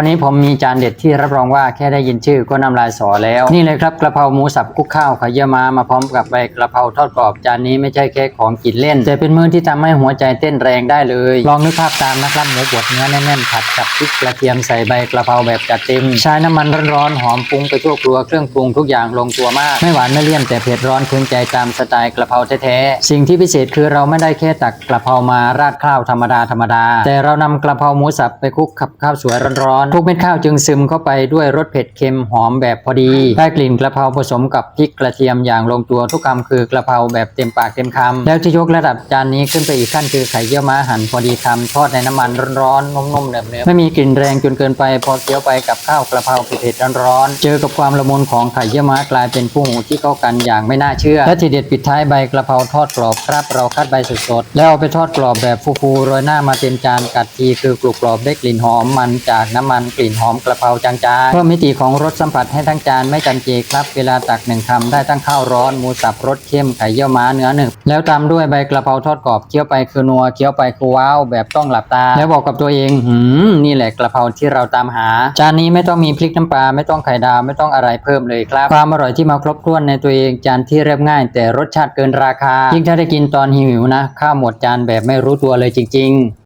วันนี้ผมมีจานเด็ดที่รับรองว่าแค่ได้ยินชื่อก็น้ำลายสอแล้ว นี่เลยครับกระเพราหมูสับคุกข้าวขยี่ยวม้ามาพร้อมกับใบกระเพราทอดกรอบจานนี้ไม่ใช่แค่ของกินเล่น แต่เป็นมื้อที่ทำให้หัวใจเต้นแรงได้เลย ลองนึกภาพตามนะครับหมูบดเนื้อแน่นๆผัดกับพริกกระเทียมใส่ใบกระเพราแบบจัดเต็มใช้น้ำมันร้อนๆหอมปรุงไปทั่วครัวเครื่องปรุงทุกอย่างลงตัวมาก ไม่หวานไม่เลี่ยนแต่เผ็ดร้อนถึงใจตามสไตล์กระเพราแท้ๆสิ่งที่พิเศษคือเราไม่ได้แค่ตักกระเพรามาราดข้าวธรรมดาธรรมดาแต่เรานำกระเพราหมูสับไปคลุกกับข้าวสวยร้อนทุกเม็ดข้าวจึงซึมเข้าไปด้วยรสเผ็ดเค็มหอมแบบพอดีได้กลิ่นกระเพราผสมกับพริกกระเทียมอย่างลงตัวทุกคำคือกระเพราแบบเต็มปากเต็มคำแล้วที่ยกระดับจานนี้ขึ้นไปอีกขั้นคือไข่เยี่ยวม้าหั่นพอดีคำทอดในน้ำมันร้อนๆนุ่มๆเนื้อๆไม่มีกลิ่นแรงจนเกินไปพอเคี้ยวไปกับข้าวกระเพราเผ็ดๆร้อนๆเจอกับความละมุนของไข่เยี่ยวม้ากลายเป็นผู้หูที่เข้ากันอย่างไม่น่าเชื่อ และทีเด็ดปิดท้ายใบกระเพราทอดกรอบครับเราคัดใบสดๆแล้วเอาไปทอดกรอบแบบฟูๆโรยหน้ามาเต็มจานกัดทีคือกรุบกรอบได้กลิ่นหอมมันจากน้ำมันกลิ่นหอมกระเพราจางๆเพิ่มมิติของรสสัมผัสให้ทั้งจานไม่จำเจครับ เวลาตักหนึ่งคำได้ทั้งข้าวร้อนหมูสับรสเข้มไข่เยี่ยวม้าเนื้อหนึ่งแล้วตามด้วยใบกระเพราทอดกรอบเคี้ยวไปคือนัวเคี้ยวไปคือว้าวแบบต้องหลับตา แล้วบอกกับตัวเองหืมนี่แหละกระเพราที่เราตามหา จานนี้ไม่ต้องมีพริกน้ำปลาไม่ต้องไข่ดาวไม่ต้องอะไรเพิ่มเลยครับความอร่อยที่มาครบถ้วนในตัวเองจานที่เรียบง่าย แต่รสชาติเกินราคายิ่งถ้าได้กินตอนหิวๆนะข้าวหมดจานแบบไม่รู้ตัวเลยจริง ๆ